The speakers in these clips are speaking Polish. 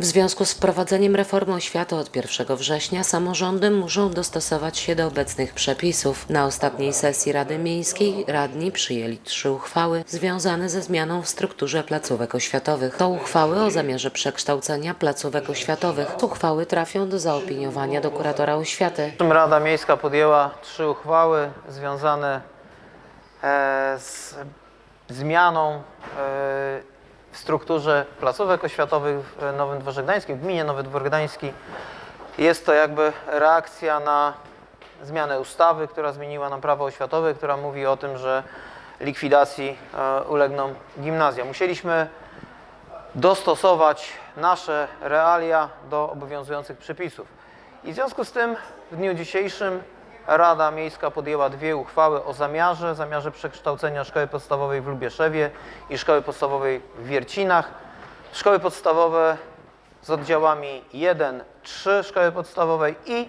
W związku z wprowadzeniem reformy oświaty od 1 września samorządy muszą dostosować się do obecnych przepisów. Na ostatniej sesji Rady Miejskiej radni przyjęli trzy uchwały związane ze zmianą w strukturze placówek oświatowych. To uchwały o zamiarze przekształcenia placówek oświatowych. Uchwały trafią do zaopiniowania do kuratora oświaty. Rada Miejska podjęła trzy uchwały związane e, z zmianą e, w strukturze placówek oświatowych w Nowym Dworze Gdańskim, w gminie Nowy Dwór Gdański. Jest to jakby reakcja na zmianę ustawy, która zmieniła nam prawo oświatowe, która mówi o tym, że likwidacji e, ulegną gimnazja. Musieliśmy dostosować nasze realia do obowiązujących przepisów. I w związku z tym w dniu dzisiejszym Rada Miejska podjęła dwie uchwały o zamiarze, zamiarze przekształcenia szkoły podstawowej w Lubieszewie i szkoły podstawowej w Wiercinach. Szkoły podstawowe z oddziałami 1, 3 szkoły podstawowej i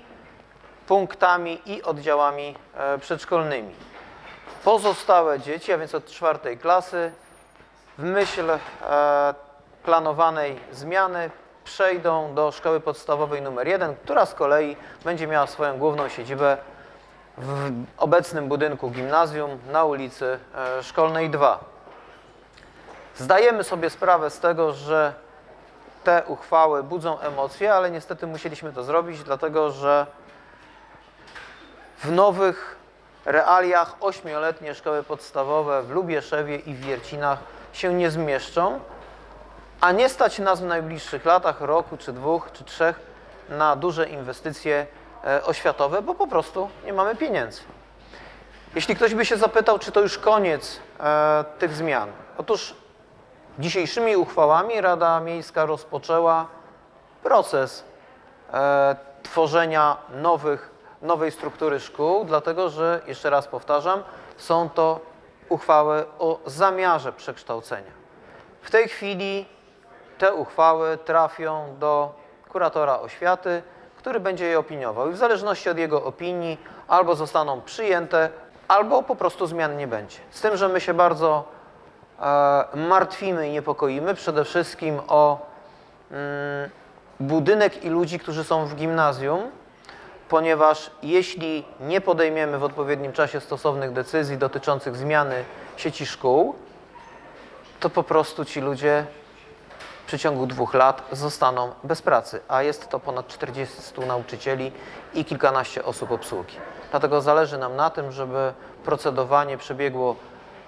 punktami i oddziałami e, przedszkolnymi. Pozostałe dzieci, a więc od czwartej klasy, w myśl e, planowanej zmiany przejdą do szkoły podstawowej numer 1, która z kolei będzie miała swoją główną siedzibę w obecnym budynku gimnazjum na ulicy e, Szkolnej 2. Zdajemy sobie sprawę z tego, że te uchwały budzą emocje, ale niestety musieliśmy to zrobić, dlatego że w nowych realiach ośmioletnie szkoły podstawowe w Lubieszewie i w Wiercinach się nie zmieszczą, a nie stać nas w najbliższych latach, roku czy dwóch, czy trzech na duże inwestycje oświatowe, bo po prostu nie mamy pieniędzy. Jeśli ktoś by się zapytał, czy to już koniec e, tych zmian, otóż dzisiejszymi uchwałami Rada Miejska rozpoczęła proces e, tworzenia nowych, nowej struktury szkół, dlatego że, jeszcze raz powtarzam, są to uchwały o zamiarze przekształcenia. W tej chwili te uchwały trafią do kuratora oświaty, który będzie je opiniował. I w zależności od jego opinii albo zostaną przyjęte, albo po prostu zmian nie będzie. Z tym, że my się bardzo e, martwimy i niepokoimy przede wszystkim o mm, budynek i ludzi, którzy są w gimnazjum, ponieważ jeśli nie podejmiemy w odpowiednim czasie stosownych decyzji dotyczących zmiany sieci szkół, to po prostu ci ludzie przeciągu dwóch lat zostaną bez pracy, a jest to ponad 40 nauczycieli i kilkanaście osób obsługi. Dlatego zależy nam na tym, żeby procedowanie przebiegło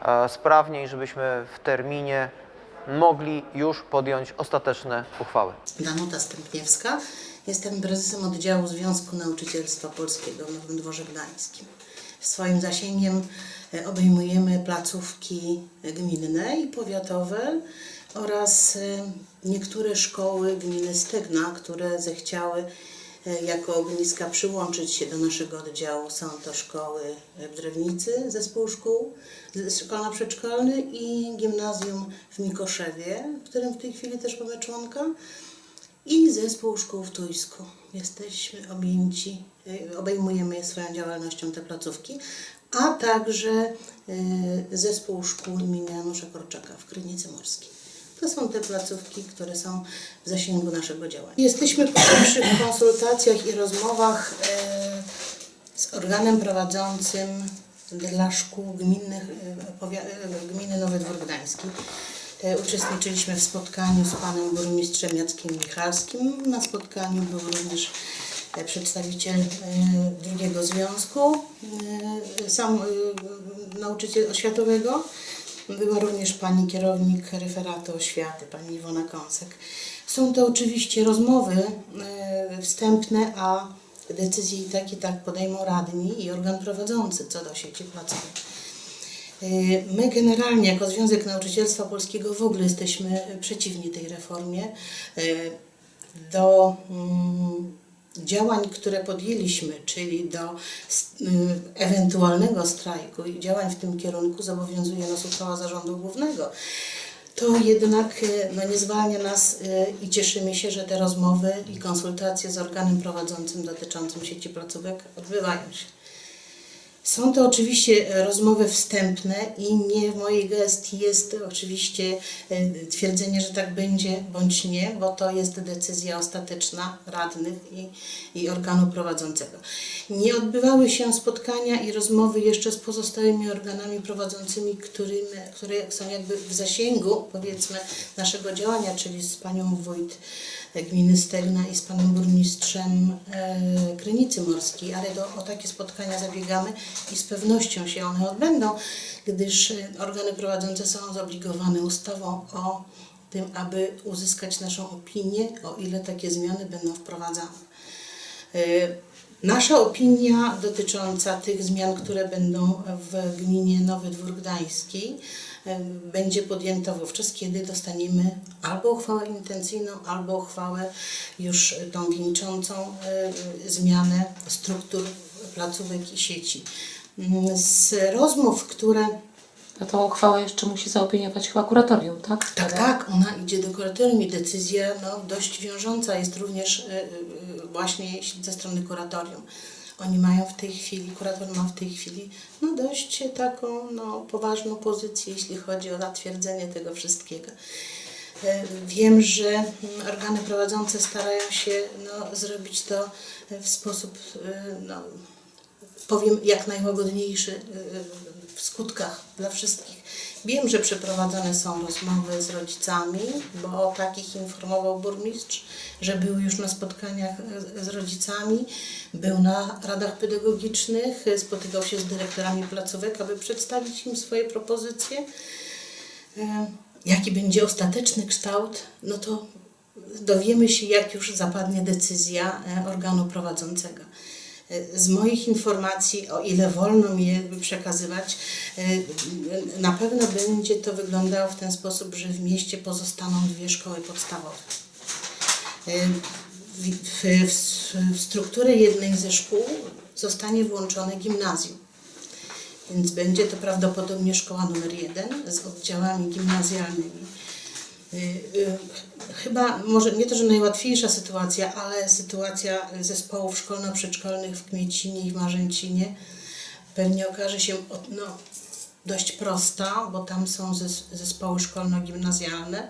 e, sprawnie i żebyśmy w terminie mogli już podjąć ostateczne uchwały. Danuta Stępniewska. Jestem prezesem oddziału Związku Nauczycielstwa Polskiego w Nowym Dworze Gdańskim. Swoim zasięgiem e, obejmujemy placówki gminne i powiatowe oraz e, niektóre szkoły gminy Stygna, które zechciały e, jako ogniska przyłączyć się do naszego oddziału. Są to szkoły w Drewnicy, zespół szkół szkolno-przedszkolny i gimnazjum w Mikoszewie, w którym w tej chwili też mamy członka i zespół szkół w Tujsku. Jesteśmy objęci, y, obejmujemy swoją działalnością te placówki, a także y, zespół szkół imienia Janusza Korczaka w Krynicy Morskiej. To są te placówki, które są w zasięgu naszego działania. Jesteśmy po pierwszych konsultacjach i rozmowach y, z organem prowadzącym dla szkół gminnych powia- y, gminy Nowy Dwór Gdański. E, Uczestniczyliśmy w spotkaniu z panem burmistrzem Jackiem Michalskim. Na spotkaniu był również e, przedstawiciel e, drugiego związku, e, sam e, nauczyciel oświatowego. Była również pani kierownik referatu oświaty, pani Iwona Kąsek. Są to oczywiście rozmowy e, wstępne, a decyzje i tak i tak podejmą radni i organ prowadzący co do sieci placówek. Y, My generalnie jako Związek Nauczycielstwa Polskiego w ogóle jesteśmy przeciwni tej reformie. Y, Do mm, działań, które podjęliśmy, czyli do y, ewentualnego strajku i działań w tym kierunku zobowiązuje nas uchwała Zarządu Głównego. To jednak y, no, nie zwalnia nas y, i cieszymy się, że te rozmowy i konsultacje z organem prowadzącym dotyczącym sieci placówek odbywają się. Są to oczywiście e, rozmowy wstępne i nie w mojej gestii jest oczywiście e, twierdzenie, że tak będzie bądź nie, bo to jest decyzja ostateczna radnych i, i organu prowadzącego. Nie odbywały się spotkania i rozmowy jeszcze z pozostałymi organami prowadzącymi, którym, które są jakby w zasięgu powiedzmy naszego działania, czyli z panią wójt gminy Stegna i z panem burmistrzem e, Krynicy Morskiej, ale do, o takie spotkania zabiegamy i z pewnością się one odbędą, gdyż e, organy prowadzące są zobligowane ustawą o tym, aby uzyskać naszą opinię, o ile takie zmiany będą wprowadzane. E, Nasza opinia dotycząca tych zmian, które będą w gminie Nowy Dwór Gdański, e, będzie podjęta wówczas, kiedy dostaniemy albo uchwałę intencyjną, albo uchwałę już tą wieńczącą zmianę struktur placówek i sieci. Mm, Z rozmów, które No to uchwałę jeszcze musi zaopiniować chyba kuratorium, tak? Tak, tak, ona idzie do kuratorium i decyzja no, dość wiążąca jest również y, y, właśnie ze strony kuratorium. Oni mają w tej chwili, kurator ma w tej chwili no, dość taką no, poważną pozycję, jeśli chodzi o zatwierdzenie tego wszystkiego. Y, Wiem, że mm, organy prowadzące starają się no, zrobić to w sposób y, no, powiem, jak najłagodniejszy y, w skutkach dla wszystkich. Wiem, że przeprowadzane są rozmowy z rodzicami, bo o takich informował burmistrz, że był już na spotkaniach y, z rodzicami, był na radach pedagogicznych, y, spotykał się z dyrektorami placówek, aby przedstawić im swoje propozycje. Jaki będzie ostateczny kształt, no to dowiemy się, jak już zapadnie decyzja organu prowadzącego. E, Z moich informacji, o ile wolno mi je przekazywać, e, na pewno będzie to wyglądało w ten sposób, że w mieście pozostaną dwie szkoły podstawowe. E, W, w, w, strukturę jednej ze szkół zostanie włączone gimnazjum. Więc będzie to prawdopodobnie szkoła numer jeden z oddziałami gimnazjalnymi. Chyba, może nie to, że najłatwiejsza sytuacja, ale sytuacja zespołów szkolno-przedszkolnych w Kmiecinie i w Marzęcinie pewnie okaże się no, dość prosta, bo tam są zes- zespoły szkolno-gimnazjalne,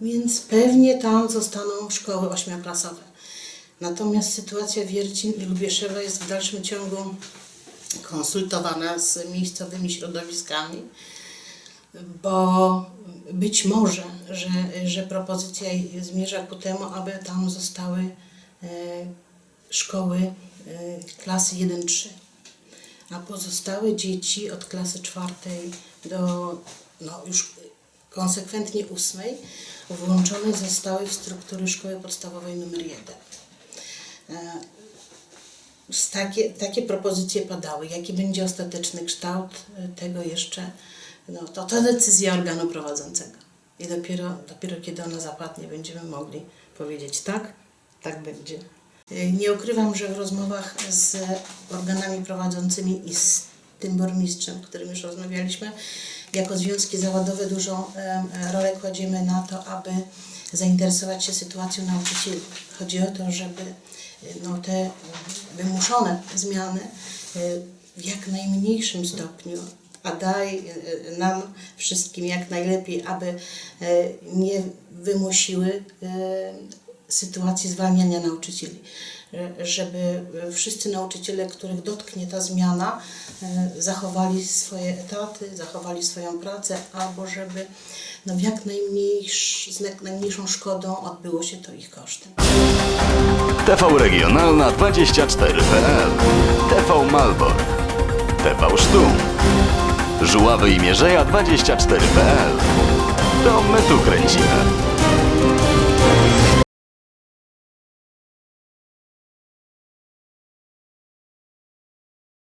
więc pewnie tam zostaną szkoły ośmioklasowe. Natomiast sytuacja Wiercin i Lubieszewa jest w dalszym ciągu konsultowana z miejscowymi środowiskami, bo być może, że, że propozycja zmierza ku temu, aby tam zostały e, szkoły e, klasy 1-3, a pozostałe dzieci od klasy czwartej do no, już konsekwentnie ósmej włączone zostały w struktury szkoły podstawowej numer 1 z takie, takie propozycje padały. Jaki będzie ostateczny kształt tego jeszcze, no to to decyzja organu prowadzącego. I dopiero, dopiero kiedy ona zapadnie, będziemy mogli powiedzieć tak, tak będzie. Y, Nie ukrywam, że w rozmowach z organami prowadzącymi i z tym burmistrzem, o którym już rozmawialiśmy, jako związki zawodowe dużą rolę kładziemy na to, aby zainteresować się sytuacją nauczycieli. Chodzi o to, żeby y, no, te wymuszone zmiany y, w jak najmniejszym stopniu, a daj y, nam wszystkim jak najlepiej, aby y, nie wymusiły y, sytuacji zwalniania nauczycieli. Y, Żeby y, wszyscy nauczyciele, których dotknie ta zmiana, y, zachowali swoje etaty, zachowali swoją pracę, albo żeby no, jak najmniejsz, z jak najmniejszą szkodą odbyło się to ich kosztem. TV Regionalna 24.pl TV Malbork TV Sztum Żuławy i Mierzeja 24.pl To my tu kręcimy.